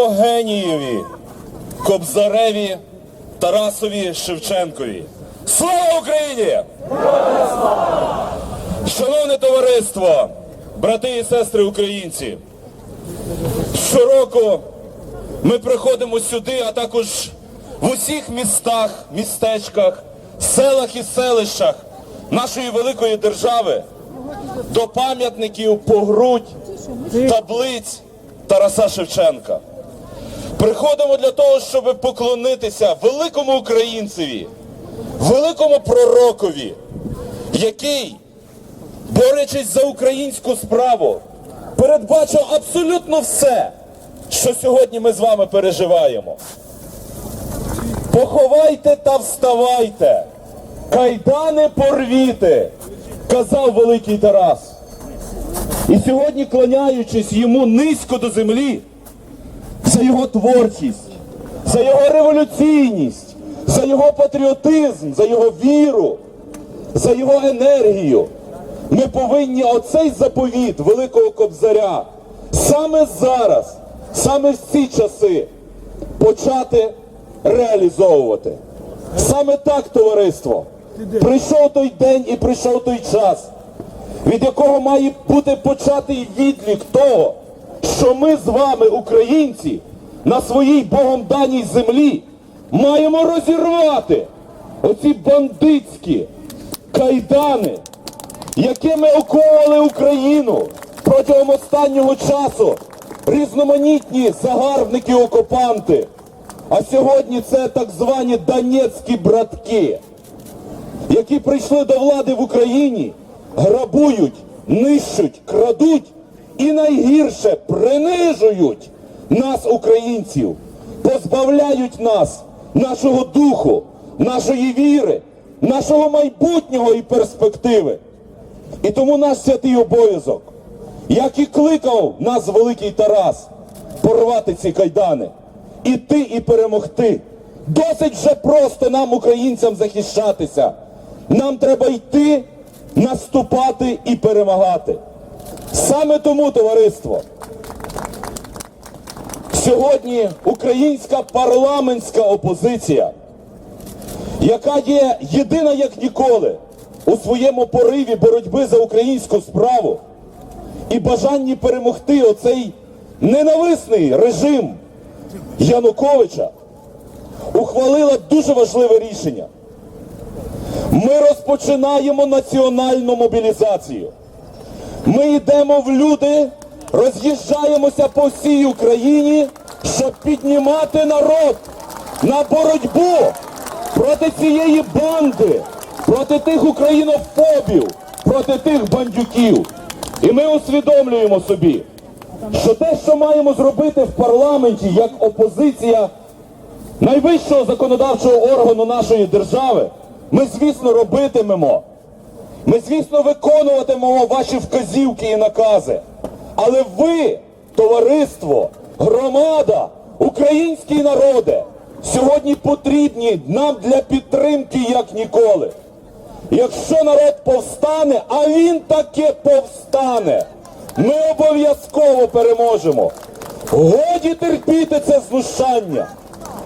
Генієві, Кобзареві, Тарасові Шевченкові. Слава Україні! Шановне товариство, брати і сестри українці, щороку ми приходимо сюди, а також в усіх містах, містечках, селах і селищах нашої великої держави до пам'ятників погрудь, таблиць Тараса Шевченка. Приходимо для того, щоб поклонитися великому українцеві, великому пророкові, який, борючись за українську справу, передбачив абсолютно все, що сьогодні ми з вами переживаємо. Поховайте та вставайте, кайдани порвіте, казав великий Тарас. І сьогодні, клоняючись йому низько до землі, за його творчість, за його революційність, за його патріотизм, за його віру, за його енергію. Ми повинні оцей заповіт Великого Кобзаря саме зараз, саме в ці часи почати реалізовувати. Саме так, товариство, прийшов той день і прийшов той час, від якого має бути початий відлік того, що ми з вами, українці, на своїй Богом даній землі маємо розірвати оці бандитські кайдани, якими оковували Україну протягом останнього часу різноманітні загарбники-окупанти. А сьогодні це так звані донецькі братки, які прийшли до влади в Україні, грабують, нищуть, крадуть і найгірше принижують нас, українців, позбавляють нас нашого духу, нашої віри, нашого майбутнього і перспективи. І тому наш святий обов'язок, як і кликав нас великий Тарас, порвати ці кайдани, іти і перемогти. Досить вже просто нам, українцям, захищатися. Нам треба йти, наступати і перемагати. Саме тому, товариство, сьогодні українська парламентська опозиція, яка є єдина як ніколи у своєму пориві боротьби за українську справу і бажанні перемогти оцей ненависний режим Януковича, ухвалила дуже важливе рішення. Ми розпочинаємо національну мобілізацію. Ми йдемо в люди, роз'їжджаємося по всій Україні, щоб піднімати народ на боротьбу проти цієї банди, проти тих українофобів, проти тих бандюків. І ми усвідомлюємо собі, що те, що маємо зробити в парламенті як опозиція найвищого законодавчого органу нашої держави, ми, звісно, робитимемо. Ми, звісно, виконуватимемо ваші вказівки і накази. Але ви, товариство, громада, український народе, сьогодні потрібні нам для підтримки як ніколи. Якщо народ повстане, а він таки повстане, ми обов'язково переможемо. Годі терпіти це знущання,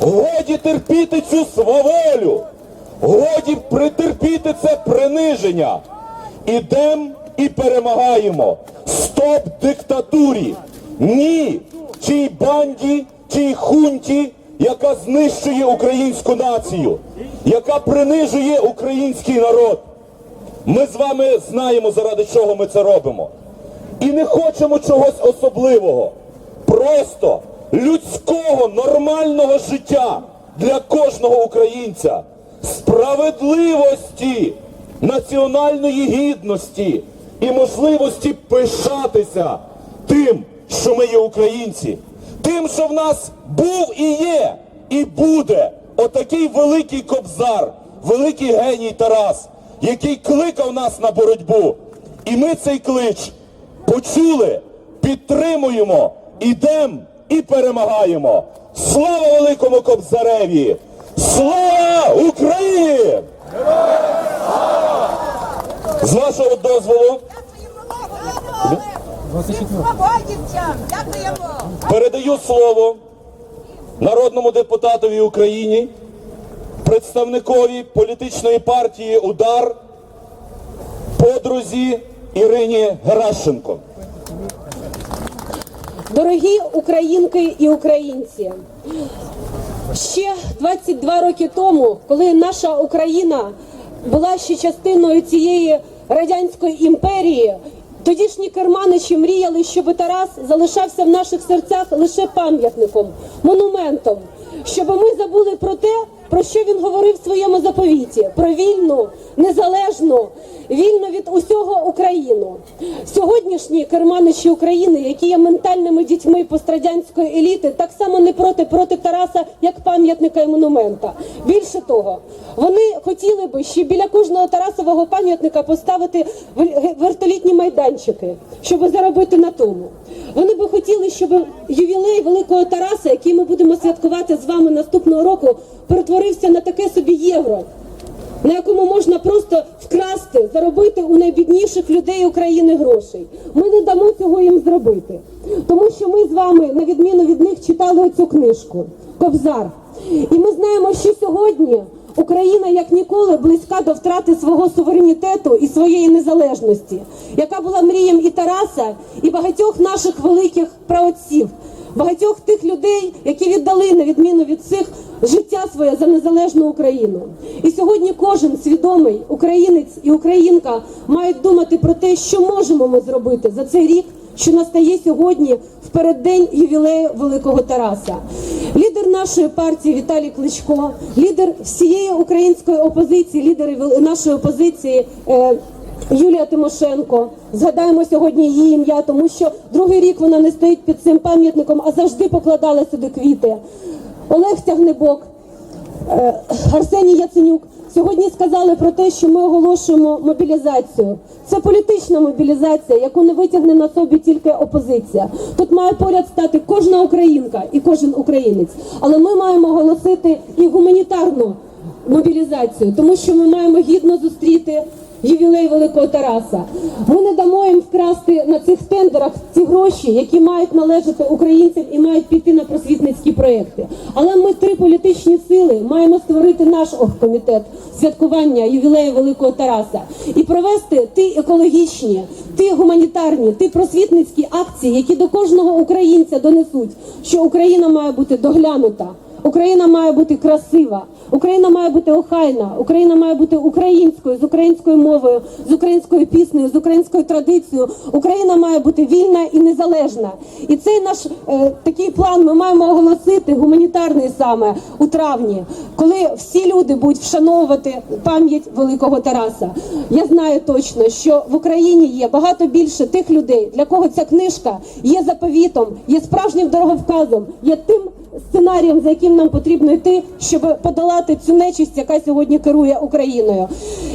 годі терпіти цю сваволю, годі притерпіти це приниження. Ідем і перемагаємо. Стоп диктатурі! Ні тій банді, тій хунті, яка знищує українську націю, яка принижує український народ. Ми з вами знаємо, заради чого ми це робимо. І не хочемо чогось особливого. Просто людського, нормального життя для кожного українця, справедливості, національної гідності і можливості пишатися тим, що ми є українці, тим, що в нас був і є, і буде отакий великий кобзар, великий геній Тарас, який кликав нас на боротьбу. І ми цей клич почули, підтримуємо, ідемо і перемагаємо. Слава великому Кобзареві! Слава Україні! З вашого дозволу! Передаю слово народному депутатові України, представникові політичної партії Удар, подрузі Ірині Геращенко. Дорогі українки і українці, ще 22 роки тому, коли наша Україна була ще частиною цієї радянської імперії, тодішні керманичі мріяли, щоб Тарас залишався в наших серцях лише пам'ятником, монументом, щоб ми забули про те, про що він говорив в своєму заповіті: про вільну, незалежну, вільну від усього Україну. Сьогоднішні керманичі України, які є ментальними дітьми пострадянської еліти, так само не проти проти Тараса, як пам'ятника і монумента. Більше того, вони хотіли би ще біля кожного Тарасового пам'ятника поставити вер- вертолітні майданчики, щоб заробити на тому. Вони би хотіли, щоб ювілей великого Тараса, який ми будемо святкувати з вами наступного року, перетворився на таке собі євро на якому можна просто вкрасти, заробити у найбідніших людей України грошей. Ми не дамо цього їм зробити, тому що ми з вами, на відміну від них, читали цю книжку Кобзар. І ми знаємо, що сьогодні Україна як ніколи близька до втрати свого суверенітету і своєї незалежності, яка була мрієм і Тараса, і багатьох наших великих праотців багатьох тих людей, які віддали на відміну від цих життя своє за незалежну Україну. І сьогодні кожен свідомий українець і українка мають думати про те, що можемо ми зробити за цей рік, що настає сьогодні в переддень ювілею Великого Тараса. Лідер нашої партії Віталій Кличко, лідер всієї української опозиції, лідери нашої опозиції. е, Юлія Тимошенко, згадаємо сьогодні її ім'я, тому що другий рік вона не стоїть під цим пам'ятником, а завжди покладала сюди квіти. Олег Тягнебок, е, Арсеній Яценюк сьогодні сказали про те, що ми оголошуємо мобілізацію. Це політична мобілізація, яку не витягне на собі тільки опозиція. Тут має поряд стати кожна українка і кожен українець. Але ми маємо оголосити і гуманітарну мобілізацію, тому що ми маємо гідно зустріти ювілей Великого Тараса. Ми не дамо їм вкрасти на цих тендерах ці гроші, які мають належати українцям і мають піти на просвітницькі проекти. Але ми три політичні сили маємо створити наш оргкомітет святкування ювілею Великого Тараса і провести ті екологічні, ті гуманітарні, ті просвітницькі акції, які до кожного українця донесуть, що Україна має бути доглянута. Україна має бути красива, Україна має бути охайна, Україна має бути українською з українською мовою, з українською піснею, з українською традицією. Україна має бути вільна і незалежна. І цей наш е, такий план ми маємо оголосити гуманітарний саме у травні, коли всі люди будуть вшановувати пам'ять великого Тараса. Я знаю точно, що в Україні є багато більше тих людей, для кого ця книжка є заповітом, є справжнім дороговказом, є тим сценарієм, за яким нам потрібно йти, щоб подолати цю нечисть, яка сьогодні керує Україною.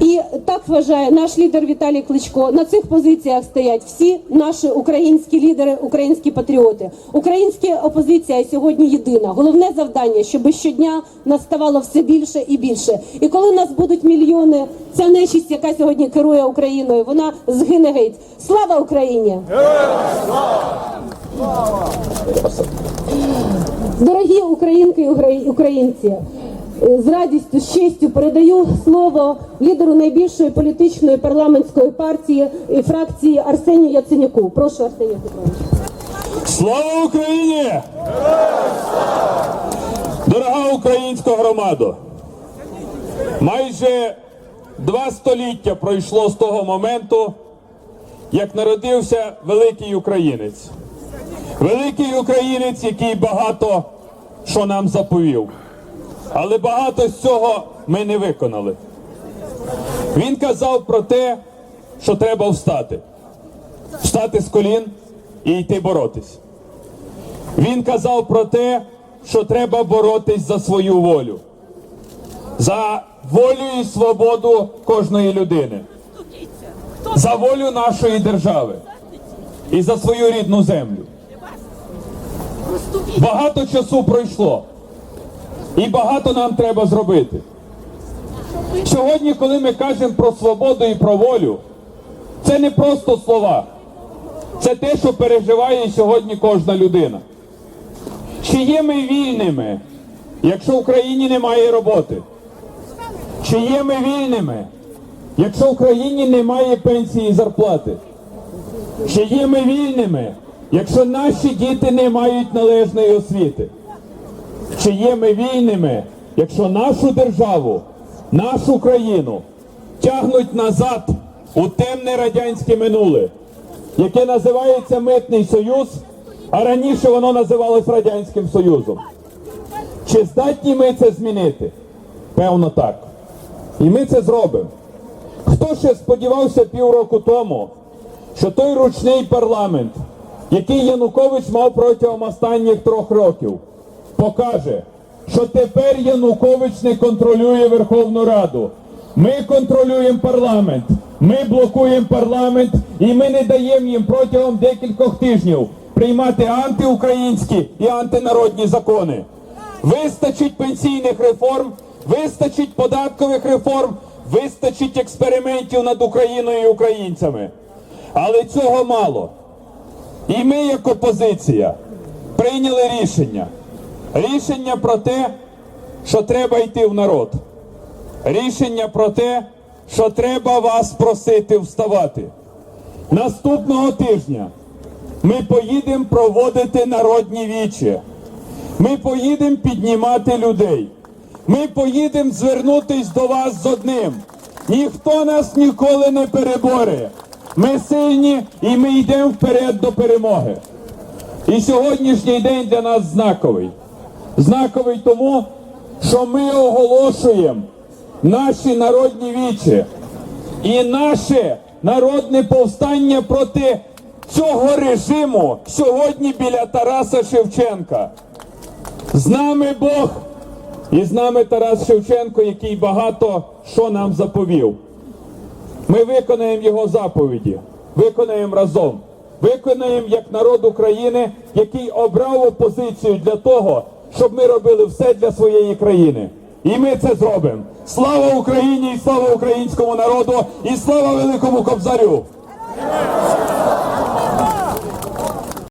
І так вважає наш лідер Віталій Кличко. На цих позиціях стоять всі наші українські лідери, українські патріоти. Українська опозиція сьогодні єдина. Головне завдання, щоб щодня нас ставало все більше і більше. І коли нас будуть мільйони, ця нечисть, яка сьогодні керує Україною, вона згине геть. Слава Україні! Дорогі українки і українці, е, з радістю, з честю передаю слово лідеру найбільшої політичної парламентської партії і фракції Арсенію Яценюку. Прошу Арсеній Петрович. Слава Україні! Дорога українська громада! Майже два століття пройшло з того моменту, як народився великий українець. Великий українець, який багато що нам заповів. Але багато з цього ми не виконали. Він казав про те, що треба встати. Встати з колін і йти боротись. Він казав про те, що треба боротись за свою волю, за волю і свободу кожної людини, за волю нашої держави і за свою рідну землю. Багато часу пройшло, і багато нам треба зробити. Сьогодні, коли ми кажемо про свободу і про волю, це не просто слова. Це те, що переживає сьогодні кожна людина. Чи є ми вільними, якщо в країні немає роботи? Чи є ми вільними, якщо в країні немає пенсії і зарплати? Чи є ми вільними, якщо наші діти не мають належної освіти? Чи є ми вільними, якщо нашу державу, нашу країну тягнуть назад у темне радянське минуле, яке називається Митний Союз, а раніше воно називалось Радянським Союзом? Чи здатні ми це змінити? Певно так. І ми це зробимо. Хто ще сподівався півроку тому, що той ручний парламент, який Янукович мав протягом останніх трьох років, покаже, що тепер Янукович не контролює Верховну Раду. Ми контролюємо парламент, ми блокуємо парламент і ми не даємо їм протягом декількох тижнів приймати антиукраїнські і антинародні закони. Вистачить пенсійних реформ, вистачить податкових реформ, вистачить експериментів над Україною і українцями. Але цього мало. І ми, як опозиція, прийняли рішення. Рішення про те, що треба йти в народ. Рішення про те, що треба вас просити вставати. Наступного тижня ми поїдемо проводити народні вічі. Ми поїдемо піднімати людей. Ми поїдемо звернутись до вас з одним. Ніхто нас ніколи не переборе. Ми сильні і ми йдемо вперед до перемоги. І сьогоднішній день для нас знаковий. Знаковий тому, що ми оголошуємо наші народні вічі і наше народне повстання проти цього режиму сьогодні біля Тараса Шевченка. З нами Бог і з нами Тарас Шевченко, який багато що нам заповів. Ми виконаємо його заповіді, виконаємо разом, виконаємо як народ України, який обрав опозицію для того, щоб ми робили все для своєї країни. І ми це зробимо. Слава Україні! і Слава українському народу! І слава великому кобзарю!